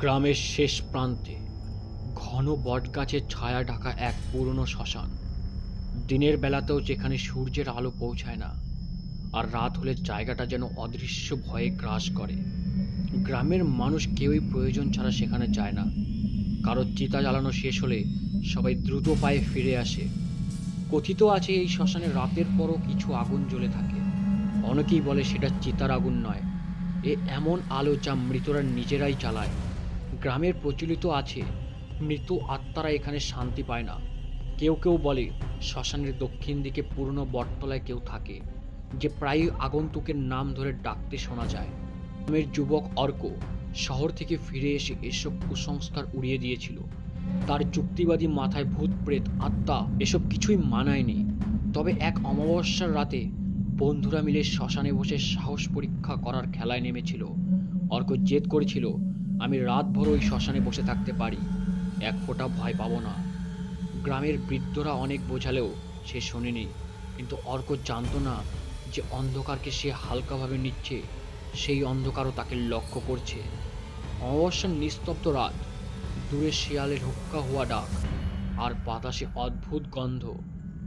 গ্রামের শেষ প্রান্তে ঘন বটগাছের ছায়া ঢাকা এক পুরনো শ্মশান। দিনের বেলাতেও যেখানে সূর্যের আলো পৌঁছায় না, আর রাত হলে জায়গাটা যেন অদৃশ্য ভয়ে গ্রাস করে। গ্রামের মানুষ কেউই প্রয়োজন ছাড়া সেখানে যায় না। কারও চিতা জ্বালানো শেষ হলে সবাই দ্রুত পায়ে ফিরে আসে। কথিত আছে এই শ্মশানে রাতের পরও কিছু আগুন জ্বলে থাকে। অনেকেই বলে সেটা চিতার আগুন নয়। এ এমন আলো যা মৃতরা নিজেরাই চালায় গ্রামের প্রচলিত আছে মৃত আত্মারা এখানে শান্তি পায় না। কেউ কেউ বলে, শ্মশানের দক্ষিণ দিকে পুরনো বটতলায় কেউ থাকে, যে প্রায়ই আগন্তুকের নাম ধরে ডাকতে শোনা যায়। গ্রামের যুবক অর্ক শহর থেকে ফিরে এসে এসব কুসংস্কার উড়িয়ে দিয়েছিল। তার যুক্তিবাদী মাথায় ভূত, প্রেত, আত্মা এসব কিছুই মানায়নি। তবে এক অমাবস্যার রাতে বন্ধুরা মিলে শ্মশানে বসে সাহস পরীক্ষা করার খেলায় নেমেছিল। অর্ক জেদ করেছিল আমি রাতভর ওই শ্মশানে বসে থাকতে পারি। এক ফোঁটা ভয় পাবো না। গ্রামের বৃদ্ধরা অনেক বোঝালেও সে শোনেনি। কিন্তু অর্ক জানতো না যে অন্ধকারকে সে হালকাভাবে নিচ্ছে। সেই অন্ধকারও তাকে লক্ষ্য করছে। অমাবস্যার নিস্তব্ধ রাত, দূরে শিয়ালের হুক্কা হওয়া ডাক, আর বাতাসে অদ্ভুত গন্ধ।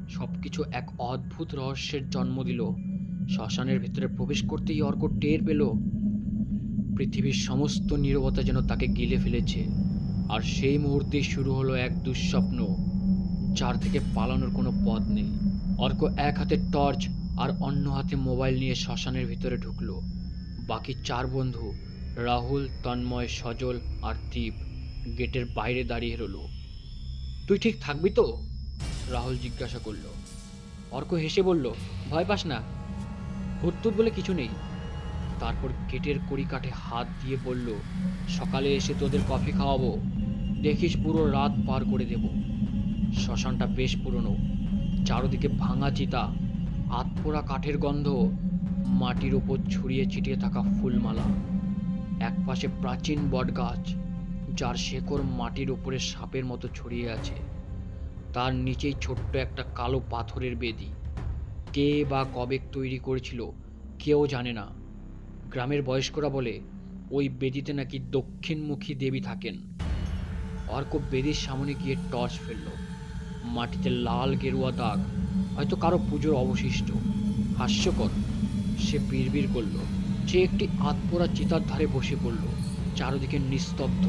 সব কিছু এক অদ্ভুত রহস্যের জন্ম দিল। শ্মশানের ভেতরে প্রবেশ করতেই অর্ক টের পেল পৃথিবীর সমস্ত নীরবতা যেন তাকে গিলে ফেলেছে। আর সেই মুহূর্তে শুরু হলো এক দুঃস্বপ্ন, যার থেকে পালানোর কোনো পথ নেই। অর্ক এক হাতে টর্চ আর অন্য হাতে মোবাইল নিয়ে শ্মশানের ভিতরে ঢুকলো। বাকি চার বন্ধু, রাহুল, তন্ময়, সজল আর দীপ, গেটের বাইরে দাঁড়িয়ে রইল। তুই ঠিক থাকবি তো? রাহুল জিজ্ঞাসা করল। অর্ক হেসে বলল, ভয় পাস না। হুটতুট বলে কিছু নেই। তারপর গেটের কড়ি কাঠে হাত দিয়ে বলল, সকালে এসে তোদের কফি খাওয়াবো। দেখিস পুরো রাত পার করে দেব। শ্মশানটা বেশ পুরনো। চারদিকে ভাঙা চিতা, আতপোড়া কাঠের গন্ধ, মাটির ওপর ছড়িয়ে ছিটিয়ে থাকা ফুলমালা। একপাশে প্রাচীন বটগাছ, যার শেকড় মাটির ওপরে সাপের মতো ছড়িয়ে আছে। তার নিচেই ছোট্ট একটা কালো পাথরের বেদি। কে বা কবে তৈরি করেছিল, কেউ জানে না। গ্রামের বয়স্করা বলে, ওই বেদিতে নাকি দক্ষিণমুখী দেবী থাকেন। অর্ক বেদির সামনে গিয়ে টর্চ ফেলল। মাটিতে লাল গেরুয়া দাগ, হয়তো কারও পুজোর অবশিষ্ট। হাস্যকর, সে বিড়বিড় করল। সে একটি আতপোড়া চিতার ধারে বসে পড়ল। চারদিকে নিস্তব্ধ,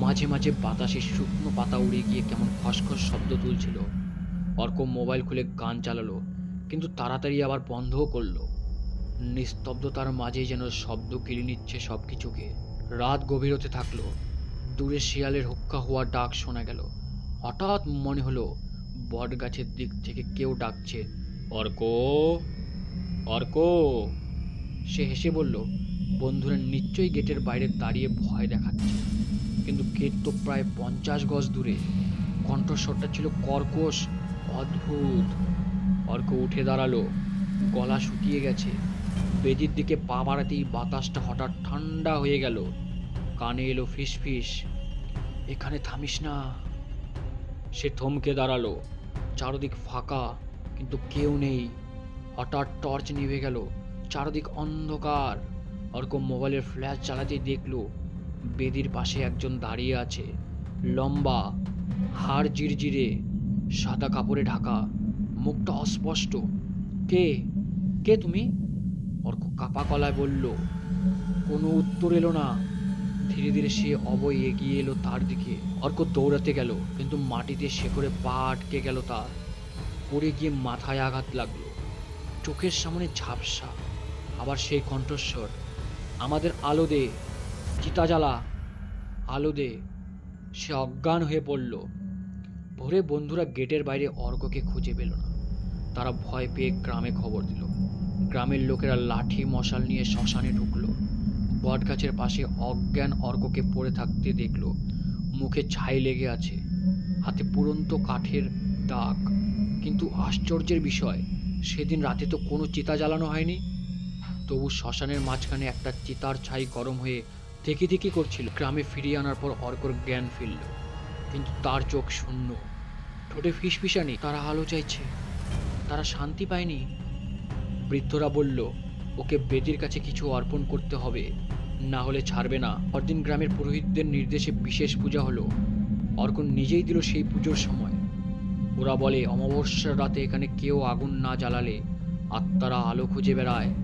মাঝে মাঝে বাতাসে শুকনো পাতা উড়ে গিয়ে কেমন খসখস শব্দ তুলছিল। অর্ক মোবাইল খুলে গান চালালো, কিন্তু তাড়াতাড়ি আবার বন্ধও করল। নিস্তব্ধতার মাঝে যেন শব্দ গিলে নিচ্ছে সব কিছুকে রাত গভীর হতে থাকল। দূরে শিয়ালের হুক্কা হওয়ার ডাক শোনা গেল। হঠাৎ মনে হলো বট গাছের দিক থেকে কেউ ডাকছে, অর্ক! অর্ক! সে হেসে বলল, বন্ধুরা নিশ্চয়ই গেটের বাইরে দাঁড়িয়ে ভয় দেখাচ্ছে। কিন্তু গেট তো প্রায় পঞ্চাশ গজ দূরে। কণ্ঠস্বরটা ছিল কর্কশ, অদ্ভুত। অর্ক উঠে দাঁড়াল, গলা শুকিয়ে গেছে। বেদির দিকে পা বাড়াতেই বাতাসটা হঠাৎ ঠান্ডা হয়ে গেল। কানে এলো ফিস ফিস এখানে থামিস না। সে থমকে দাঁড়াল। চারদিক ফাঁকা, কিন্তু কেউ নেই। হঠাৎ টর্চ নিভে গেল। চারদিক অন্ধকার। অর্ক মোবাইলের ফ্ল্যাশ চালাতেই দেখল, বেদির পাশে একজন দাঁড়িয়ে আছে। লম্বা, হাড় জিরজিরে, সাদা কাপড়ে ঢাকা। মুখটা অস্পষ্ট। কে? কে তুমি? অর্ক কাপা কলায় বলল, কোনো উত্তর এলো না। ধীরে ধীরে সে অবয় এগিয়ে এলো তার দিকে। অর্ক দৌড়াতে গেল, কিন্তু মাটিতে শেকড়ে পা আটকে গেল তার। পড়ে গিয়ে মাথায় আঘাত লাগল। চোখের সামনে ঝাপসা। আবার সেই কণ্ঠস্বর, আমাদের আলো দে, চিতা জ্বালা। আলো দে। সে অজ্ঞান হয়ে পড়ল ভোরে বন্ধুরা গেটের বাইরে অর্ককে খুঁজে পেল না। তারা ভয় পেয়ে গ্রামে খবর দিল। গ্রামের লোকেরা লাঠি, মশাল নিয়ে শ্মশানে ঢুকলো। বটগাছের পাশে অজ্ঞান অর্ককে পড়ে থাকতে দেখল। মুখে ছাই লেগে আছে, হাতে পুরন্ত কাঠের দাগ। কিন্তু আশ্চর্যের বিষয়, সেদিন রাতে তো কোনো চিতা জ্বালানো হয়নি। তবু শ্মশানের মাঝখানে একটা চিতার ছাই গরম হয়ে থেকে থেকে করছিল। গ্রামে ফিরিয়ে আনার পর অর্কর জ্ঞান ফিরল, কিন্তু তার চোখ শূন্য। ঠোঁটে ফিসফিসানি, তারা আলো চাইছে, তারা শান্তি পায়নি। বৃদ্ধরা বলল, ওকে বেদির কাছে কিছু অর্পণ করতে হবে, না হলে ছাড়বে না। পরদিন গ্রামের পুরোহিতদের নির্দেশে বিশেষ পূজা হলো। অর্ক নিজেই দিল সেই পুজোর সময়। ওরা বলে, অমাবস্যার রাতে এখানে কেউ আগুন না জ্বালালে আত্মারা আলো খুঁজে বেড়ায়,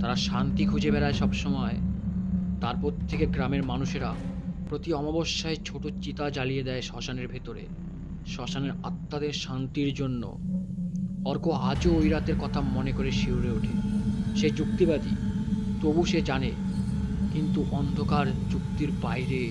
তারা শান্তি খুঁজে বেড়ায় সব সময়। তারপর থেকে গ্রামের মানুষেরা প্রতি অমাবস্যায় ছোট চিতা জ্বালিয়ে দেয় শ্মশানের ভেতরে। শ্মশানের আত্মাদের শান্তির জন্য অর্ক আজও ওই রাতের কথা মনে করে শিউরে ওঠে। সে যুক্তিবাদী, তবু সে জানে, কিন্তু অন্ধকার যুক্তির বাইরে